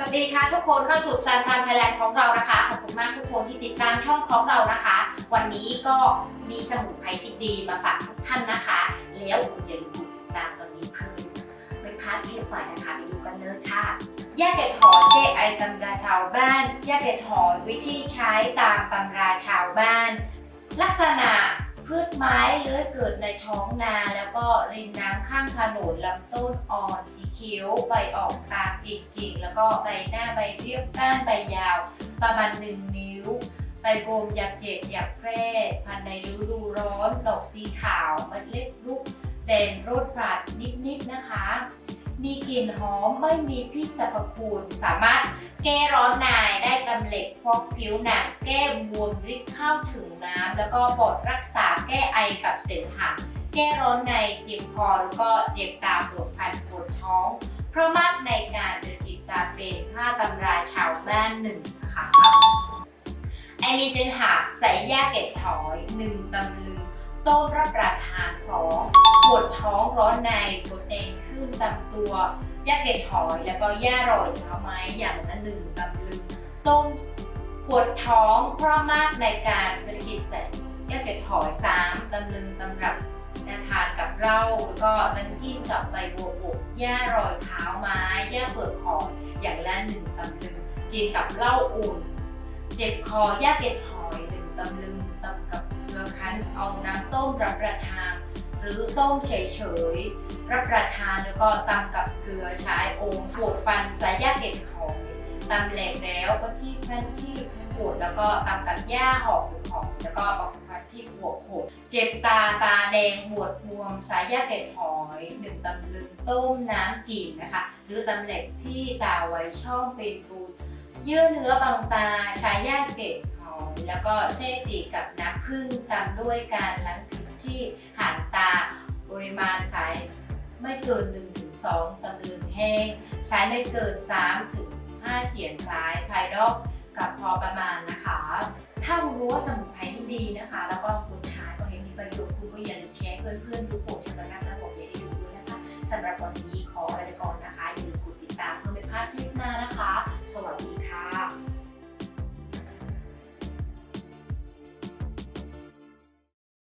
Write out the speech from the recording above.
สวัสดีค่ะทุกคนเข้าสู่ซันซันไทยแลนด์ของเรานะคะขอบคุณมากทุกคนที่ติดตามช่องของเรานะคะ วันนี้ก็มีสมุนไพรที่ดีมาฝากทุกท่านนะคะ แล้วอย่าลืมกดติดตามตอนนี้เพื่อไม่พลาดคลิปใหม่นะคะไปดูกันเลยค่ะยาเก็ดหอยแก้ไอตำราชาวบ้านยาเก็ดหอยวิธีใช้ตามตำราชาวบ้าน ลักษณะ พืชไม้เลื้อยเกิดในท้องนา แล้วก็ริมน้ำข้างถนนลำต้นอ่อนสีเขียวใบออกตามกิ่งๆ แล้วก็ใบหน้าใบเรียบก้านใบยาว ประมาณหนึ่งนิ้วใบโกมอยากเจ็บอยากแพร่ พันในฤดูร้อน ดอกสีขาวเม็ดเล็กลูกแดงรสฝาดนิดๆนะคะ มีกลิ่นหอมไม่มีพิษสรรพคุณสามารถแก้ร้อนในได้กำเหล็กฟอกผิวหนังแก้บวมริดเข้าถึงน้ำแล้วก็ปลอดรักษา แก้ไอกับเสมหะแก้ร้อนในเจ็บคอแล้วก็เจ็บตามปวดฟันปวดท้อง เพราะมากในการเดินติดตาเป็นผ้าตำราชาวบ้านหนึ่งนะคะไอมีเซนหาใส่ยาเก็ดถอยหนึ่งตำลึงต้มรับประทานสองปวดท้องร้อนในปวดเองขึ้นตามตัวยาเก็ดหอยแล้วก็ย่าโรยเท้าไม้อย่างละหนึ่งตำลึงต้มปวดท้องเพราะมากในการผลิตเสร็จยา เก็ดหอยสามตำลึงตำรับทานกับเหล้าแล้วก็ตันกินกับใบบัวบกย่ารอยเท้าไม้ย่าเปลือกหอยอย่างละหนึ่งตำลึงกินกับเหล้าอุ่น เจ็บคอย่าเก็ดหอยหนึ่งตำลึงตำกับเกลือคั้นเอาน้ำต้มรับประทานหรือต้มเฉยๆรับประทานแล้วก็ตำกับเกลือใช้โอมปวดฟันสายยาเก็ดหอย ตำแหลกแล้วก็ที่แผ่นที่ปวดแล้วก็ตำกับหญ้าหอมหอมแล้วก็เอาฟันที่ปวดปวดเจ็บตาตาแดงปวดบวมสายยาเก็ดหอยหนึ่งตำลึงต้มน้ำกิ่งนะคะ หรือตำแหลกที่ตาไว้ช่องเป็นปูเยื่อเนื้อบางตาใช้ยาเก็ดหอยแล้วก็แช่ตีกับน้ำผึ้งตามด้วยการล้างผิวที่หางตาปริมาณใช้ไม่เกิน 1-2ตำลึงแห้ง ใช้ไม่เกิน 3-5 เสียงซ้ายภายรอบกับพอประมาณนะคะ ถ้าคุณรู้ว่าสมุนไพรนี่ดีนะคะ แล้วก็คุณใช้ก็เห็นมีประโยชน์คุณก็อย่าลืมแชร์เพื่อนๆทุกคนชมกันนะแล้วบอกอย่าได้ดูด้วยนะคะสำหรับวันนี้